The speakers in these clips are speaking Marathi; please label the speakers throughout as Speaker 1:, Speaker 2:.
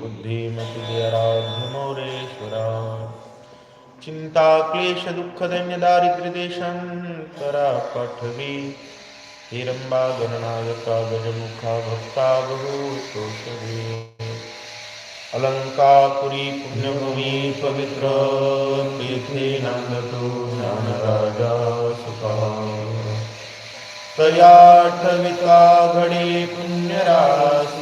Speaker 1: बुद्धिमतिजराध्यमौरेश्वरा चिंता क्लेश दुःख दैन्य दारिद्र्य पाठवी। हिरंबा गणनायका गजमुखा भक्ता बहुतोषवी। अलङ्कापुरी पुण्यभूमी पवित्र तीर्थे नांदतो ज्ञानराजा सुखा तयाठविता घडे पुण्यराशी।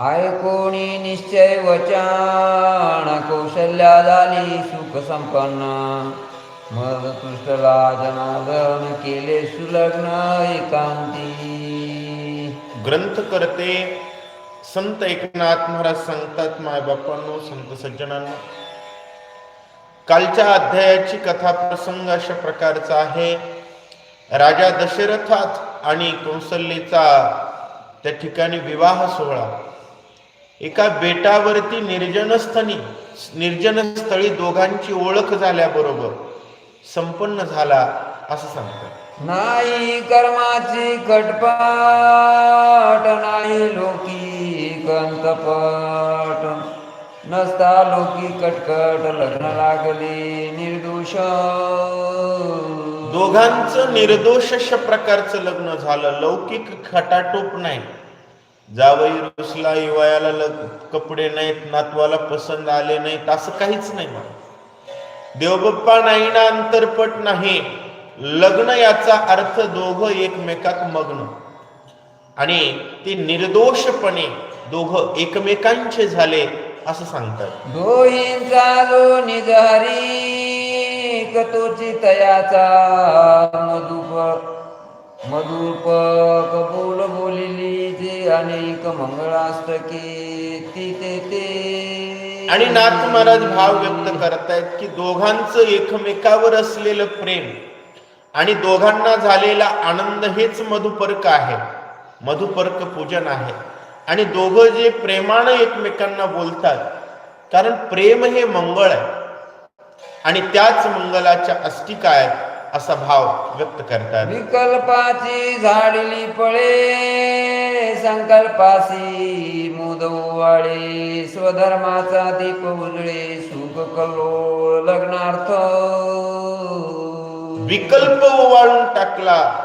Speaker 2: ऐकोणी निश्चय वचन कौशल्या झाली सुख संपन्न. मग कृष्णला जनार्दन केले सुलग्न एकांती.
Speaker 1: ग्रंथ करते संत एकनाथ महाराज सांगतात मायबापांनो संत सज्जनांनो कालच्या अध्यायाची कथा प्रसंग अशा प्रकारचा आहे. राजा दशरथात आणि कौसल्येचा त्या ठिकाणी विवाह सोहळा. एका बेटावरती निर्जनस्थनी निर्जन स्थळी दोघांची ओळख झाल्याबरोबर संपन्न झाला असं सांगतात.
Speaker 2: नाही कर्माची कटपाट नाही लोकी कंतपट नसता लोकी कटकट लग्न लागले निर्दोष.
Speaker 1: दोघांचं निर्दोष प्रकारचं लग्न झालं. लौकिक खटाटोप नाही. जावई रुसला हिवाळ्याला लग कपडे नाहीत नातवाला पसंत आले नाहीत असं काहीच नाही देवबप्पा नाही ना अंतरपट नाही. लग्न याचा अर्थ दोघं एकमेकात मग्न. आणि ते निर्दोषपणे दोघं एकमेकांचे झाले असं सांगतात.
Speaker 2: दोहींचा जो निजहरी कतोची तयाचा मधुप मधुप कबूल बोलिली जे अनेक मंगळाष्टके ती ते ते.
Speaker 1: आणि नाथ महाराज भाव व्यक्त करतायत की दोघांचं एकमेकावर असलेलं प्रेम आणि दोघांना झालेला आनंद हेच मधुपर्क आहे. मधुपर्क पूजन आहे. आणि दोघं जे प्रेमानं एकमेकांना बोलतात कारण प्रेम हे मंगळ आहे. आणि त्याच मंगलाच्या अस्टिका आहेत असा भाव व्यक्त करतात.
Speaker 2: विकल्पाची झाडली फळे संकल्पासी मुदवाळे स्वधर्माचा दीप उजळे सुख कल्लो लग्नार्थ.
Speaker 1: विकल्प ओवाळून टाकला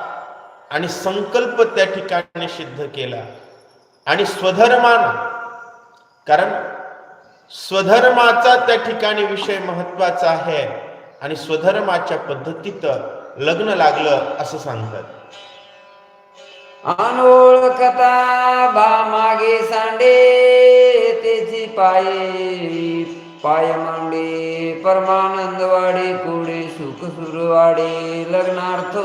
Speaker 1: आणि संकल्प त्या ठिकाणी सिद्ध केला. आणि स्वधर्मान कारण स्वधर्माचा त्या ठिकाणी विषय महत्त्वाचा आहे. आणि स्वधर्माच्या पद्धतीत लग्न लागलं असं सांगतात.
Speaker 2: अनोळखता बा मागे सांडे तेची पाये पाय मांडे परमानंद वाडे कुडे सुख सुरवाडे लग्नार्थ.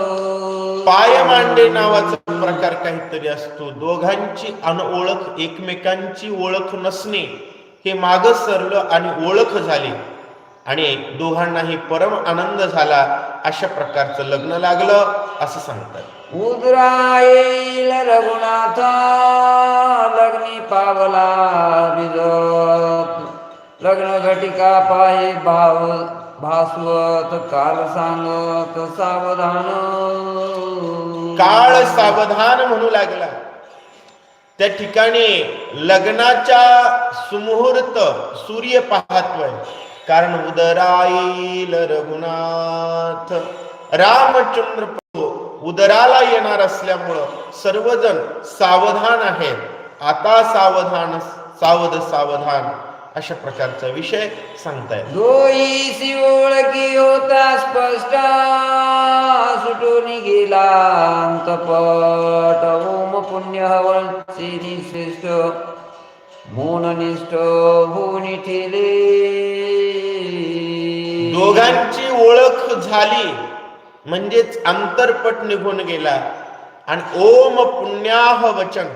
Speaker 1: पाय मांडे नावाचा प्रकार काहीतरी असतो. दोघांची अनओळख एकमेकांची ओळख नसणे हे माग सरलं आणि ओळख झाली. आणि दोघांनाही परम आनंद झाला अशा प्रकारचं लग्न लागलं असं सांगतात.
Speaker 2: उदरा येईल रघुनाथ लग्नी पावला बिजत लग्न घटिका पाहे भाव भास्वत काल सांगत सावधान.
Speaker 1: काळ सावधान म्हणू लागला. त्या ठिकाणी लग्नाच्या सुमुहूर्त सूर्य पाहतोय. कारण उदराईल रघुनाथ. रामचंद्र प्रभू उदराला येणार असल्यामुळं सर्वजण सावधान आहेत. आता सावधान सावध सावधान अशा प्रकारचा विषय सांगतायत
Speaker 2: दोईसी ओळखी होता स्पष्ट सुटून गेला अंतपट. ओम पुण्य हवंची श्रेष्ठ मोननिष्ठ भूनी ठेले.
Speaker 1: दोघांची ओळख झाली म्हणजेच अंतरपट निघून गेला. आणि ओम पुण्याह वचन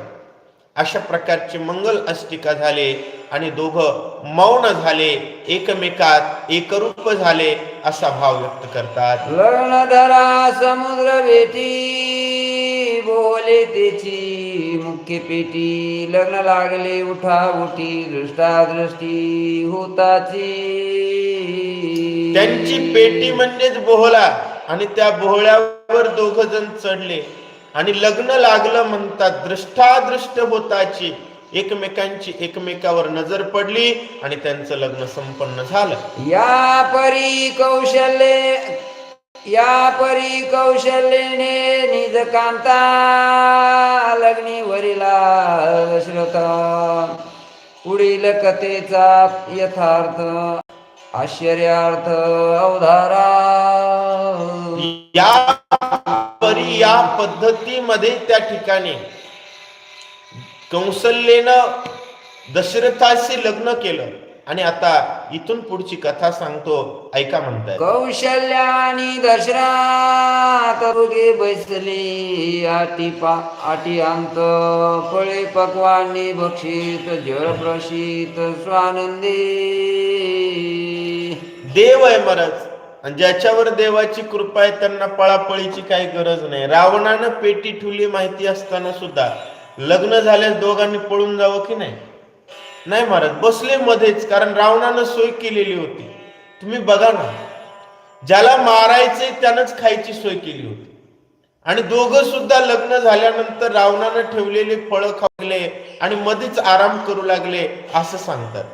Speaker 1: अशा प्रकारचे मंगल अस्टिका झाले आणि दोघं मौन झाले एकमेकात एकरूप झाले असा भाव व्यक्त करतात.
Speaker 2: लग्नधरा समुद्र बेटी बोले तेची मुख्य पेटी. लग्न लागले उठा उठी दृष्टा दृष्टी होताची.
Speaker 1: त्यांची पेटी म्हणजेच बोहळा आणि त्या बोहळ्यावर दोघ जण चढले. आणि लग्न लागलं म्हणतात दृष्टादृष्ट होताची एकमेकांची एकमेकावर नजर पडली आणि त्यांचं लग्न संपन्न झालं.
Speaker 2: या परी कौशल्ये या परी कौशल्यने निज कांता लग्नी वरिला दशरथ पुढील कथेचा यथार्थ आश्चर्यार्थ अवधारा।
Speaker 1: या परी या पद्धतीमध्ये त्या ठिकाणी कौशल्येनं दशरथाशी लग्न केलं. आणि आता इथून पुढची कथा सांगतो ऐका म्हणताय.
Speaker 2: कौशल्य आणि दशरात उगे बैसली आटी पा आटी अंत फळे पक्वानी भक्षित जळ प्रशीत स्वानंदी.
Speaker 1: देव आहे महाराज आणि ज्याच्यावर देवाची कृपा आहे त्यांना पळापळीची काही गरज नाही. रावणानं पेटी ठुली माहिती असताना सुद्धा लग्न झाल्यास दोघांनी पळून जावं की नाही? नाही महाराज बसले मध्येच कारण रावणानं सोय केलेली होती. तुम्ही बघा ना ज्याला मारायचंय त्यानंच खायची सोय केली होती. आणि दोघं सुद्धा लग्न झाल्यानंतर रावणानं ठेवलेले फळं खावले आणि मध्येच आराम करू लागले असं सांगतात.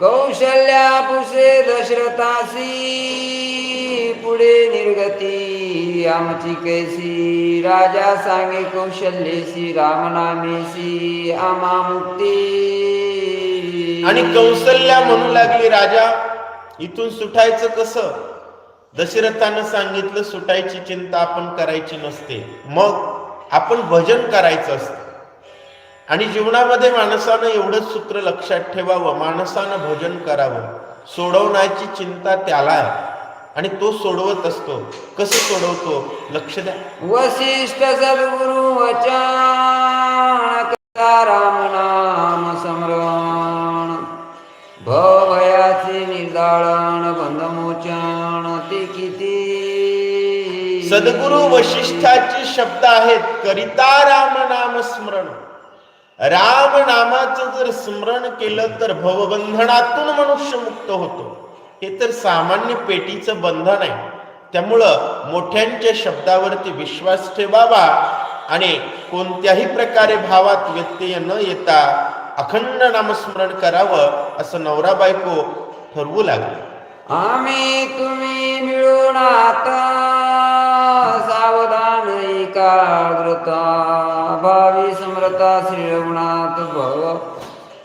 Speaker 2: कौशल्या पुसे दशरथासी पुढे निर्गती आमची कैसी राजा सांगे कौशल्यसी रामनामेसी आमा मुक्ती.
Speaker 1: आणि कौशल्या म्हणू लागली राजा इथून सुटायचं कसं? दशरथानं सांगितलं सुटायची चिंता आपण करायची नसते. मग आपण भजन करायचं असतं. आणि जीवनामध्ये माणसानं एवढंच सूत्र लक्षात ठेवावं माणसानं भजन करावं. सोडवण्याची चिंता त्याला आहे. आणि तो सोडवत असतो. कसं सोडवतो? लक्ष द्या.
Speaker 2: वशिष्ठ सद्गुरु वचन राम नाम स्मरण
Speaker 1: सद्गुरु वशिष्ठाचे शब्द आहेत करिता राम नाम स्मरण. राम नामाचं जर स्मरण केलं तर भवबंधनातून मनुष्य मुक्त होतो. हे तर सामान्य पेटीचं बंधन आहे. त्यामुळं मोठ्यांच्या शब्दावरती विश्वास ठेवावा आणि कोणत्याही प्रकारे भावात व्यत्यय न येता अखंड नामस्मरण करावं असं नवरा बायको ठरवू लागले.
Speaker 2: आम्ही तुम्ही मिळून आता सावधान एकाग्रता भावी समरता श्री रघुनाथ भव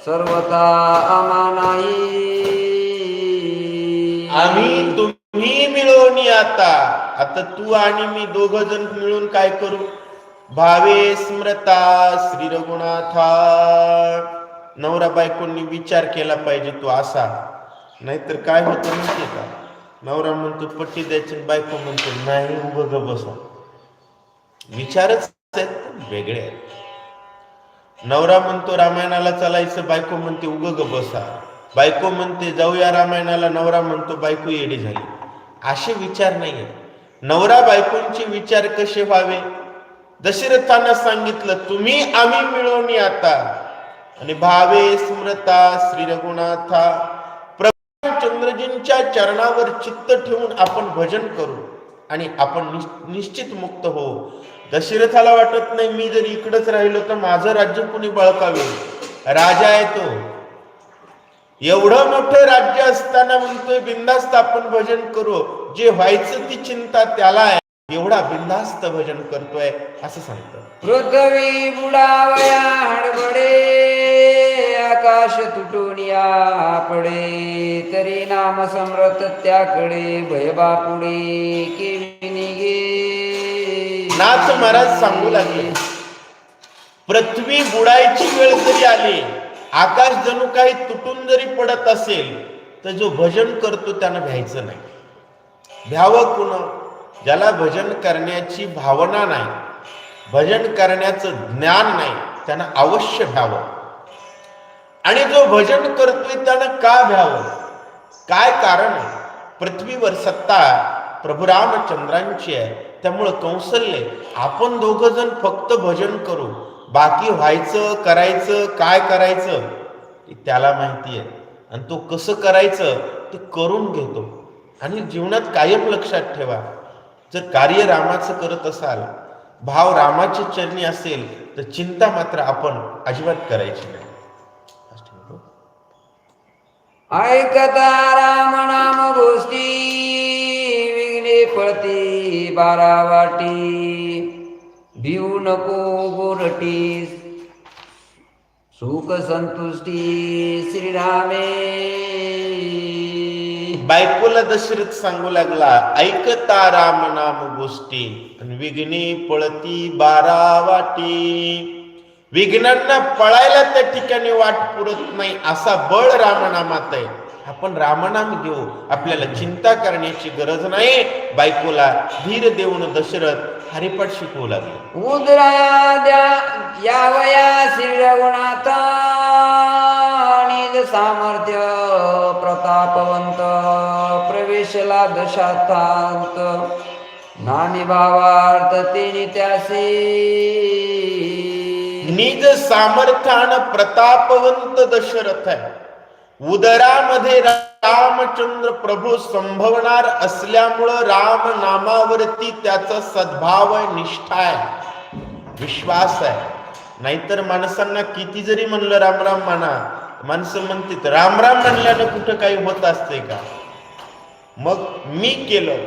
Speaker 2: सर्वता आम्हा नाही
Speaker 1: आम्ही तुम्ही मिळून आता. आता तू आणि मी दोघ जण मिळून काय करू? भावे स्मृता श्री रघुनाथा नवरा बायकोंनी विचार केला पाहिजे तू असा. नाहीतर काय होतं माहितीये का? नवरा म्हणतो पट्टी द्यायची बायको म्हणतो नाही उभं बसा. विचारच आहेत वेगळे आहेत. नवरा म्हणतो रामायणाला चालायचं बायको म्हणते उग ग बसा. बायको म्हणते जाऊया रामायणाला. नवरा म्हणतो बायको येडी झाली. असे विचार नाहीये नवरा बायकोंचे विचार कसे व्हावे? दशरथांना सांगितलं तुम्ही आम्ही मिळवणी आता. आणि भावे स्मृता श्री रघुनाथा प्रभाचंद्रजींच्या चरणावर चित्त ठेवून आपण भजन करू आणि आपण निश्चित मुक्त हो दशरथाला वाटत नाही मी जर इकडंच राहिलो तर माझं राज्य कुणी बळकावे राजा आहे तो. एवढं मोठं राज्य असताना म्हणतोय बिंदास्त आपण भजन करू. जे व्हायचं ती चिंता त्याला आहे. एवढा बिंदास्त भजन करतोय असं सांगतो
Speaker 2: पृथ्वी बुडावया हडबडे आकाश तुटून या पडे. तरी नाम समरथ त्याकडे भयबा पुढे केवी निघे.
Speaker 1: नाथ महाराज सांगू लागले. पृथ्वी बुडायची वेळ जरी आली आकाश जणू काही तुटून जरी पडत असेल तर जो भजन करतो त्यानं भ्यायचं नाही. भ्यावं कुण? ज्याला भजन करण्याची भावना नाही भजन करण्याचं ज्ञान नाही त्यानं अवश्य भ्यावं. आणि जो भजन करतोय त्यानं का भ्यावं? काय कारण आहे? पृथ्वीवर सत्ता प्रभू रामचंद्रांची आहे. त्यामुळं कौशल्य आपण दोघ जण फक्त भजन करू. बाकी व्हायचं करायचं काय करायचं त्याला माहिती आहे. आणि तो कसं करायचं ते करून घेतो. आणि जीवनात कायम लक्षात ठेवा. जर कार्य रामाचं करत असाल भाव रामाची चरणी असेल तर चिंता मात्र आपण अजिबात करायची नाही.
Speaker 2: ऐकता राम नाम गोष्टी. पळती बारा वाटी भिऊ नको गोरटी सुख संतुष्टी श्रीरामे
Speaker 1: बायकोला दशरथ सांगू लागला ऐकता राम नाम गोष्टी. आणि विघ्ने पळती बारा वाटी विघ्नांना पळायला त्या ठिकाणी वाट पुरत नाही असा बळ रामनामात आहे. आपण रामनाम घेऊ आपल्याला चिंता करण्याची गरज नाही. बायकोला धीर देऊन दशरथ हरिपाठ शिकवू लागले.
Speaker 2: उदरा द्या यावया श्री रघुनाथ निज सामर्थ्य प्रतापवंत प्रवेशला दशार्थांत नामी भावार्थ तिनी त्यासी.
Speaker 1: निज सामर्थ्यानं प्रतापवंत दशरथ आहे. उदरामध्ये रामचंद्र प्रभू संभवणार असल्यामुळं राम नामावरती त्याचा सद्भाव आहे निष्ठा आहे विश्वास आहे. नाहीतर माणसांना किती जरी म्हणलं राम राम म्हणा माणसं म्हणतात राम राम म्हणल्यानं कुठं काही होत असते का? मग मी केलं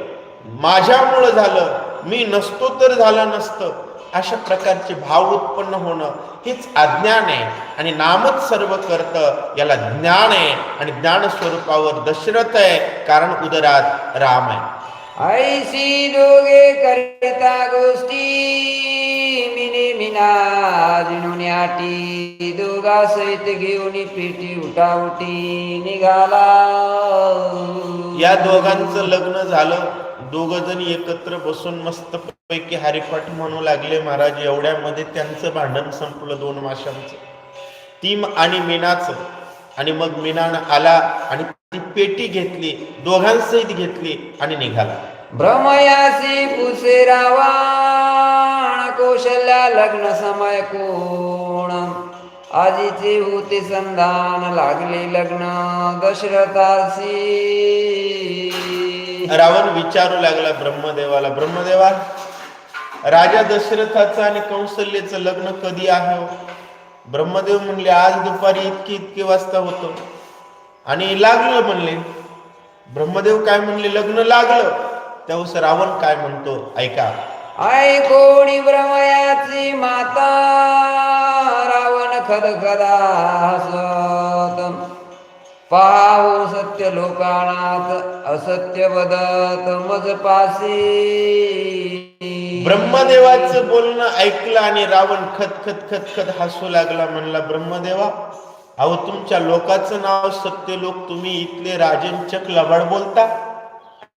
Speaker 1: माझ्यामुळं झालं मी नसतो तर झालं नसतं. अशा प्रकारचे भाव उत्पन्न होणं हेच अज्ञान आहे. आणि नामच सर्व करतं याला ज्ञान आहे. आणि ज्ञान स्वरूपावर दशरथ आहे कारण उदरात राम आहे.
Speaker 2: ऐशी दोघे करिता गोष्टी मिने मिना जिनुन्याटी दोघा सहित घेऊन पिटी उठा उठी निघाला.
Speaker 1: या दोघांचं लग्न झालं. दोघ जण एकत्र बसून मस्त पैकी हरिपाठ म्हणू लागले महाराज. एवढ्यामध्ये त्यांचं भांडण संपलं दोन माशांचं. तीम आणि मीनाचं. आणि मग मीनान आला आणि ती पेटी घेतली दोघांसहित घेतली आणि निघाला.
Speaker 2: भ्रमयासी पुसे रावण कौशल्या लग्न समय कोण? आजीचे होते संधान लागले लग्न दशरथासी.
Speaker 1: रावण विचारू लागला ब्रह्मदेवाला. ब्रह्मदेवा राजा दशरथाचं आणि कौशल्याचं लग्न कधी आहे? ब्रह्मदेव म्हणले आज दुपारी इतकी इतके वाजता होतो. आणि लागलं म्हणले. ब्रह्मदेव काय म्हणले लग्न लागलं. त्यावेळेस रावण काय म्हणतो ऐका.
Speaker 2: आय कोणी ब्रह्मयाची माता रावण खद खदा हसत पाहू सत्य लोकानाथ असत्य वदत मज पासी
Speaker 1: ब्रह्मदेवाचं बोलणं ऐकलं आणि रावण खत खत खत खत हसू लागला म्हणला ब्रह्मदेवा अहो तुमच्या लोकाचं नाव सत्य लोक तुम्ही इथले राजनचक लबाड बोलता?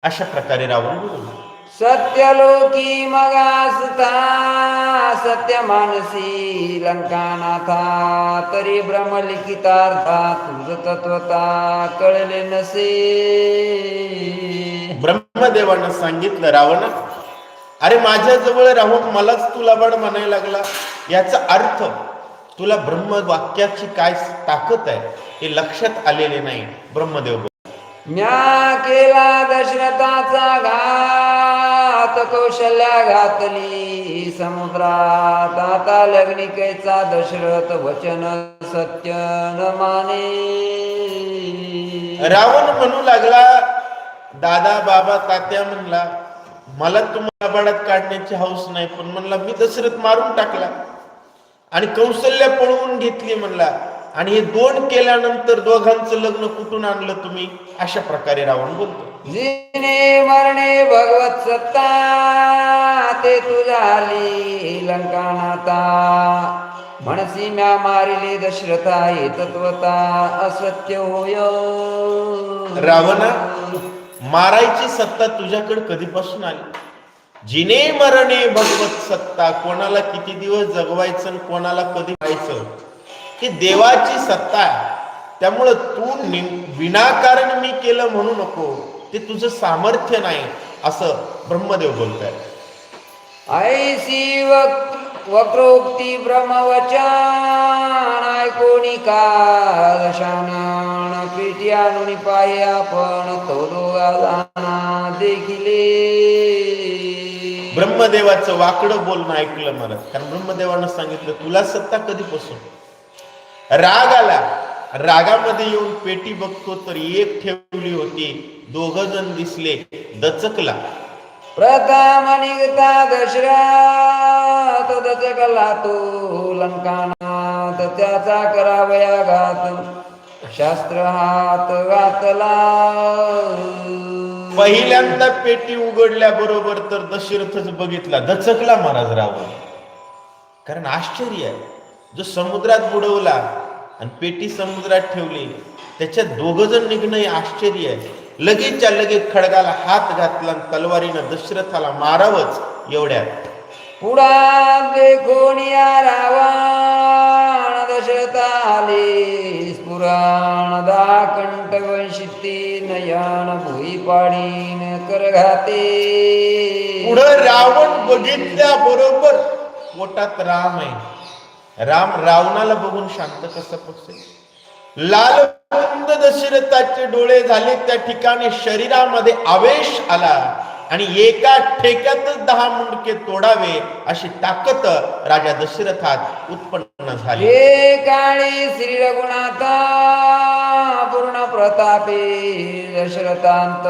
Speaker 1: अशा प्रकारे रावण बोलला.
Speaker 2: सत्य लोकी मगासता सत्य मानसी लंकानाथा तरी ब्रह्मलिखितार्था तुझ तत्वता कळले नसे.
Speaker 1: ब्रह्मदेवानं सांगितलं रावणा अरे माझ्या जवळ राहून मलाच तू लबाड म्हणायला लागला. याचा अर्थ तुला ब्रह्म वाक्याची काय ताकद आहे हे लक्षात आलेले नाही. ब्रह्मदेव.
Speaker 2: म्या केला दशरथाचा घात कौशल्या घातली समुद्रात आता लग्निकेचा दशरथ वचन सत्य न माने.
Speaker 1: रावण म्हणू लागला दादा बाबा तात्या म्हणला मला तुम्हाला बडात काढण्याची हौस नाही पण म्हणला मी दशरथ मारून टाकला आणि कौशल्य पळवून घेतली म्हणला. आणि हे दोन केल्यानंतर दोघांचं लग्न कुठून आणलं तुम्ही? अशा प्रकारे रावण बोलतो.
Speaker 2: जिने मरणे भगवत सत्ता ते तुझा आली लंकानाता म्हणसी म्या मारिले दशरथा हे तत्वता असत्य होय.
Speaker 1: रावणा मारायची सत्ता तुझ्याकडे कधीपासून आली? जिने मरणे भगवत सत्ता कोणाला किती दिवस जगवायचं आणि कोणाला कधी व्हायचं ही देवाची सत्ता आहे. त्यामुळं तू विनाकारण मी केलं म्हणू नको. ते तुझं सामर्थ्य नाही असं ब्रह्मदेव बोलताय
Speaker 2: ऐसी वक्त वक्रोक्ती ब्रह्मवचन ऐकोणी का दशानन प्रीती आणून पाहे आपण तो दोघा जाना देखिले.
Speaker 1: ब्रह्मदेवाचं वाकडं बोलणं ऐकलं मला कारण ब्रह्मदेवानं सांगितलं तुला सत्ता कधीपासून? राग आला. रागामध्ये येऊन पेटी बघतो तर एक ठेवली होती. दोघ जण दिसले दचकला.
Speaker 2: प्रथम निघता दशरथ दचकला तो लंकानात. त्याचा करावया घात शास्त्र हात घातला.
Speaker 1: पहिल्यांदा पेटी उघडल्या बरोबर तर दशरथच बघितला दचकला महाराज रावण. कारण आश्चर्य आहे जो समुद्रात बुडवला आणि पेटी समुद्रात ठेवली त्याच्यात दोघ जण निघणं हे आश्चर्य आहे. लगेचच्या लगेच खडगाला हात घातला तलवारीनं दशरथाला मारावंच एवढ्यात.
Speaker 2: पुढा देखोनिया रावण दशरथ आले स्फुराण दा कंठ वंशिती नयन भुई पाडीन कर घाते.
Speaker 1: पुढं रावण बघितल्या बरोबर पोटात राम आहे. राम रावणाला बघून शांत कसं बसेल लाल दशरथाचे डोळे झाले त्या ठिकाणी शरीरामध्ये आवेश आला. आणि एका ठेक्यातच दहा मुंडके तोडावे अशी ताकद राजा दशरथात उत्पन्न झाली.
Speaker 2: काळी श्री रघुनाथा पूर्ण प्रतापे दशरथांत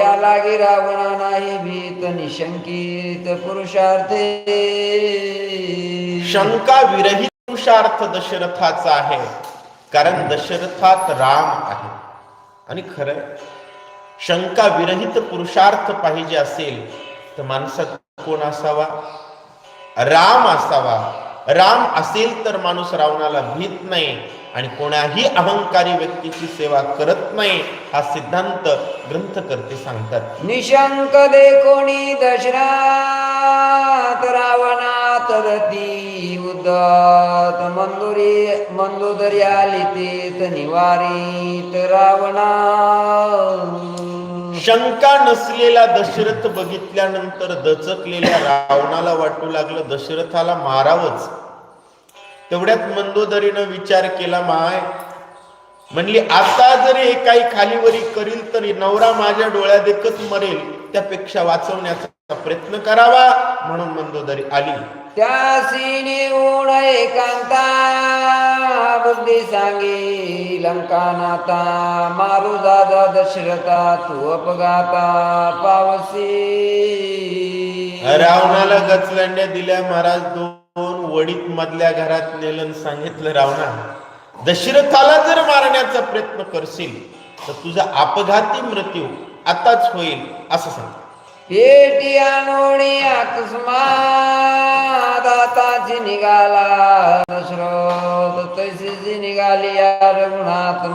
Speaker 2: या लागी रावणा नाही भीत निशंकित पुरुषार्थे.
Speaker 1: शंका विरहित पुरुषार्थ दशरथाचा आहे. कारण दशरथात राम आहे. आणि खरं शंका विरहित पुरुषार्थ पाहिजे असेल तर माणसात कोण असावा? राम असावा. राम असेल तर माणूस रावणाला भीत नाही आणि कोणाही अहंकारी व्यक्तीची सेवा करत नाही हा सिद्धांत ग्रंथकर्ते सांगतात.
Speaker 2: निशंक दे कोणी दशरात रावणा तरती उदत मंदुरी मंदोदर्या आली निवारीत रावणा
Speaker 1: शंका नसलेला दशरथ बघितल्यानंतर दचकलेल्या रावणाला वाटू लागलं दशरथाला मारावंच तेवढ्यात मंदोदरीनं विचार केला माय म्हणली आता जरी हे काही खालीवरी करील तरी नवरा माझ्या डोळ्या देखत मरेल त्यापेक्षा वाचवण्याचा प्रयत्न करावा म्हणून मंदोदरी आली
Speaker 2: त्यासी निवड एकांता बुद्धी सांगी लंकानाता मारू दादा दशरथा तू अपघाता पावसी.
Speaker 1: रावणाला गचलंड्या दिल्या महाराज दोन वडीत मधल्या घरात नेलं सांगितलं रावणा दशरथाला जर मारण्याचा प्रयत्न करशील तर तुझा अपघाती मृत्यू आताच होईल असं सांग
Speaker 2: पेटी आणोणी अकस्मात आताची निघाला दशरथ तैसीची निघाली या रघुनाथ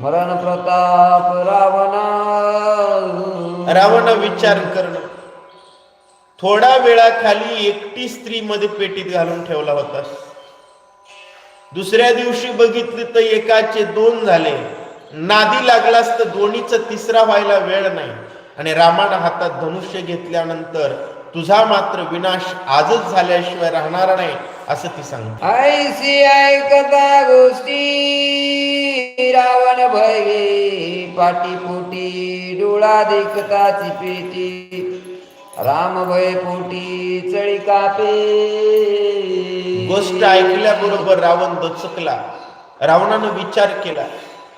Speaker 2: मरण प्रताप रावण.
Speaker 1: रावण विचार करणं. थोडा वेळाखाली एकटी स्त्री मध्ये पेटीत घालून ठेवला होता. दुसऱ्या दिवशी बघितले तर एकाचे दोन झाले. नादी लागलास तर दोन्हीचा तिसरा व्हायला वेळ नाही. आणि रामानं हातात धनुष्य घेतल्यानंतर तुझा मात्र विनाश आजच झाल्याशिवाय राहणार नाही असं ती सांगते.
Speaker 2: ऐसी ऐकता गोष्टी रावण भयगे पाटी पोटी डोळा देखताची पेटी राम भय पोटी चळी कापे.
Speaker 1: गोष्ट ऐकल्याबरोबर रावण दचकला. रावणानं विचार केला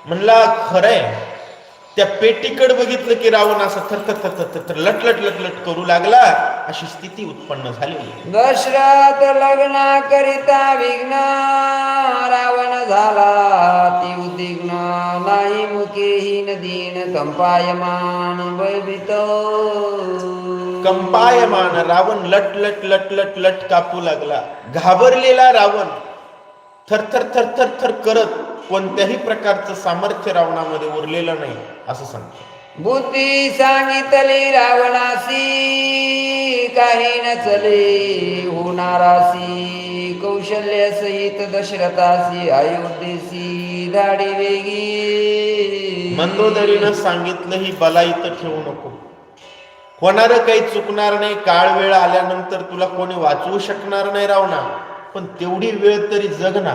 Speaker 1: म्हणला खरंय त्या पेटीकडे बघितलं की रावण असं थर थर थर थर थर लटलट लटलट करू लागला. अशी स्थिती उत्पन्न झाली
Speaker 2: दशरथ लग्ना करिता विघ्न रावण झाला. ती उद्विग्न नाही मुखेहीन दीन कंपायमान भयभीत
Speaker 1: कंपायमान रावण लट लट लट लट लट कापू लागला. घाबरलेला रावण थर थर थर थर थर करत कोणत्याही प्रकारचं सामर्थ्य रावणामध्ये उरलेलं नाही असं सांगतो.
Speaker 2: बुद्धी सांगितली रावणासी काही न चले होणारासी कौशल्य सहित दशरथासी अयोध्येसी धाडी वेगी.
Speaker 1: मंदोदरीनं सांगितलं ही बला इथं ठेवू नको. कोणाला काही चुकणार नाही काळ वेळ आल्यानंतर तुला कोणी वाचवू शकणार नाही रावणा. पण तेवढी वेळ तरी जग ना.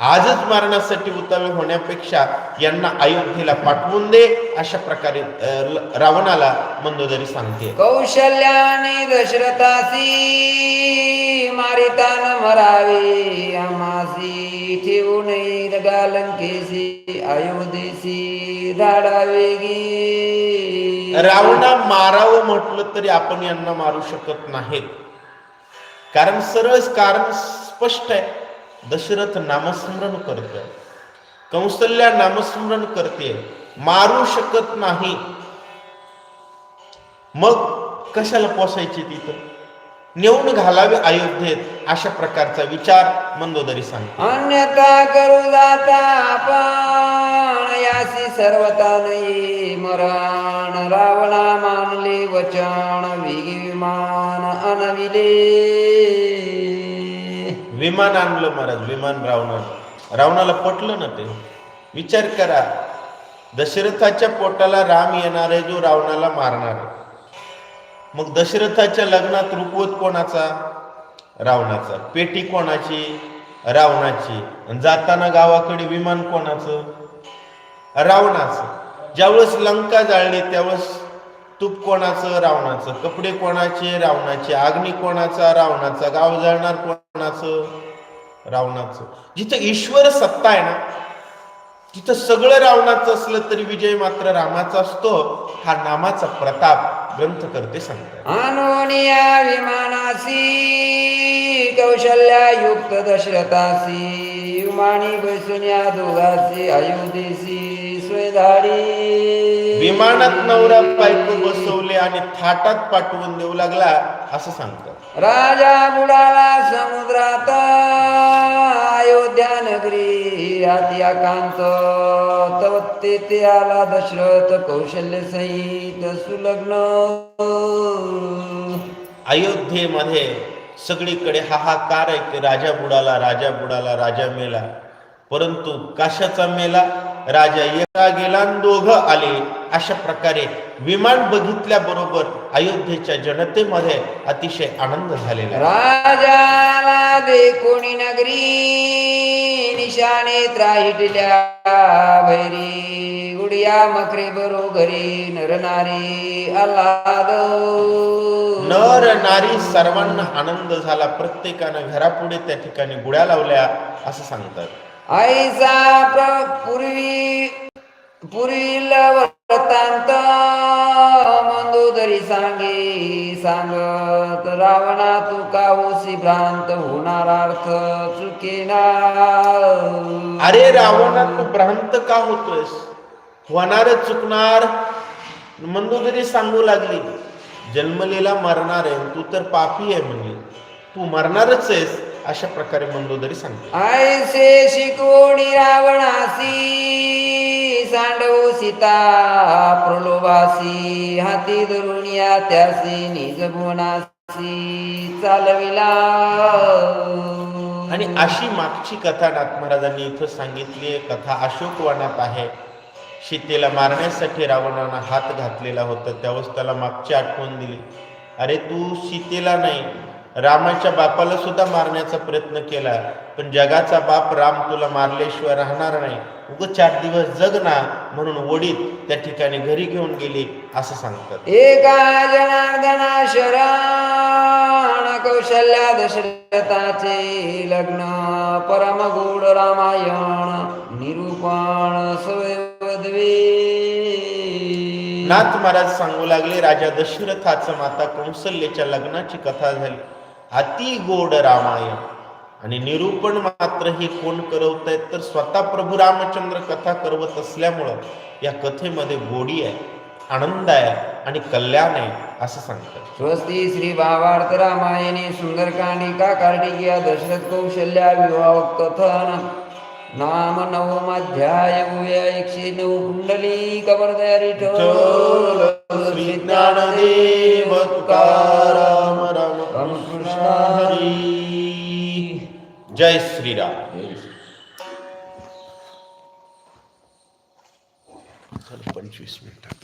Speaker 1: आजच मारण्यासाठी उतावीळ होण्यापेक्षा यांना अयोध्येला पाठवून दे अशा प्रकारे रावणाला मंदोदरी सांगते.
Speaker 2: कौशल्याने दशरथासी मारितान मरावे आमासी ठेवू नये गालंकेसी अयोध्येसी धाडा वेगी
Speaker 1: रावणा मारावं म्हटलं तरी आपण यांना मारू शकत नाहीत. कारण सरळ कारण स्पष्ट आहे. दशरथ नामस्मरण करतोय. कौसल्या नामस्मरण करते. मारू शकत नाही. मग कशाला पोसायचे तिथं नेऊन घालावे अयोध्येत अशा प्रकारचा विचार मंदोदरी सांगते.
Speaker 2: अन्यथा करू जाता आपण यासी सर्वता नाही मरण. रावणा मानले वचन वेगी विमान अनविले.
Speaker 1: विमान आणलं महाराज विमान रावणानं रावणाला पटलं ना ते? विचार करा दशरथाच्या पोटाला राम येणार आहे जो रावणाला मारणार आहे. मग दशरथाच्या लग्नात रुकवत कोणाचा? रावणाचा. पेटी कोणाची? रावणाची. जाताना गावाकडे विमान कोणाचं? रावणाचं. ज्यावेळेस लंका जाळली त्यावेळेस तूप कोणाचं? रावणाचं. कपडे कोणाचे? रावणाचे. अग्नी कोणाचा? रावणाचा. गाव जाळणार कोणाचं? रावणाचं. जिथं ईश्वर सत्ता आहे ना तिथं सगळं रावणाचं असलं तरी विजय मात्र रामाचा असतो. हा नामाचा प्रताप ग्रंथ करते सांगतात.
Speaker 2: आनोनिया विमानासी कौशल्या युक्त दशरथासी विमानी बसून या दोघासी अयोध्येसी स्वयधारी
Speaker 1: विमानात नवरा बायको बसवले आणि थाटात पाठवून देऊ लागला असं सांगतात.
Speaker 2: राजा बुडाला समुद्रात अयोध्या नगरी तव तेथे आला दशरथ कौशल्य सहित सुलग्न.
Speaker 1: अयोध्येमध्ये सगळीकडे हाहाकार आहे की राजा बुडाला राजा बुडाला राजा मेला. परंतु कशाचा मेला राजा एका गेला दोघं आले. अशा प्रकारे विमान बघितल्याबरोबर अयोध्येच्या जनतेमध्ये अतिशय आनंद झालेला.
Speaker 2: राजाला दे कोणी नगरी निशाणे त्राहिटल्या भैरी. गुडिया मकरे बरो घरी नरनारी आल्हाद
Speaker 1: नर नारी सर्वांना आनंद झाला. प्रत्येकानं घरापुढे त्या ठिकाणी गुड्या लावल्या असं सांगतात.
Speaker 2: ऐसा पूर्वी पुरील वृत्तांत मंदोदरी सांगे सांगत रावणा तू का होशी भ्रांत होणार अर्थ चुकेना.
Speaker 1: अरे रावणा तू भ्रांत का होतोयस? होणार चुकणार? मंदोदरी सांगू लागली. जन्मलेला मरणार आहे तू तर पापी आहे म्हणजे तू मरणारच आहेस. अशा प्रकारे मंदोदरी सांगते.
Speaker 2: ऐसे शिकवणी रावणासी सांडव सीता प्रलोभासी हाती धरून या त्यासी निज गुणासी चालविला.
Speaker 1: आणि अशी मागची कथा नाथ महाराजांनी इथं सांगितली कथा अशोकवनात आहे. सीतेला मारण्यासाठी रावणानं हात घातलेला होता. त्यावेळेस त्याला मागची आठवण दिली. अरे तू सीतेला नाही रामाच्या बापाला सुद्धा मारण्याचा प्रयत्न केला. पण जगाचा बाप राम तुला मारल्याशिवाय राहणार नाही. उग चार दिवस जग ना म्हणून वडीत त्या ठिकाणी घरी घेऊन गेली असं सांगतात.
Speaker 2: एका जनार्दना शरण कौशल्या दशरथाचे लग्न परम गोड रामायण निरूपण
Speaker 1: नाथ महाराज सांगू लागले राजा दशरथाचं माता कौसल्याच्या लग्नाची कथा झाली. अति गोड रामायण. आणि निरूपण मात्र हे कोण आहेत तर स्वतः प्रभू रामचंद्र कथा करवत असल्यामुळं या कथेमध्ये गोडी आहे आनंद आहे आणि कल्याण आहे असं सांगतात.
Speaker 2: स्वस्ती श्री भावार्थ रामायणे सुंदरकांडिका कार्तिकीया दशरथ कौशल्या विवाह कथन नाम नवम अध्याय उया एकशे नऊ कुंडली कबर तयारी
Speaker 1: श्री ज्ञानदेव तुकाराम राम
Speaker 2: रामकृष्ण
Speaker 1: हरी जय श्रीराम। पंचवीस मिनिटात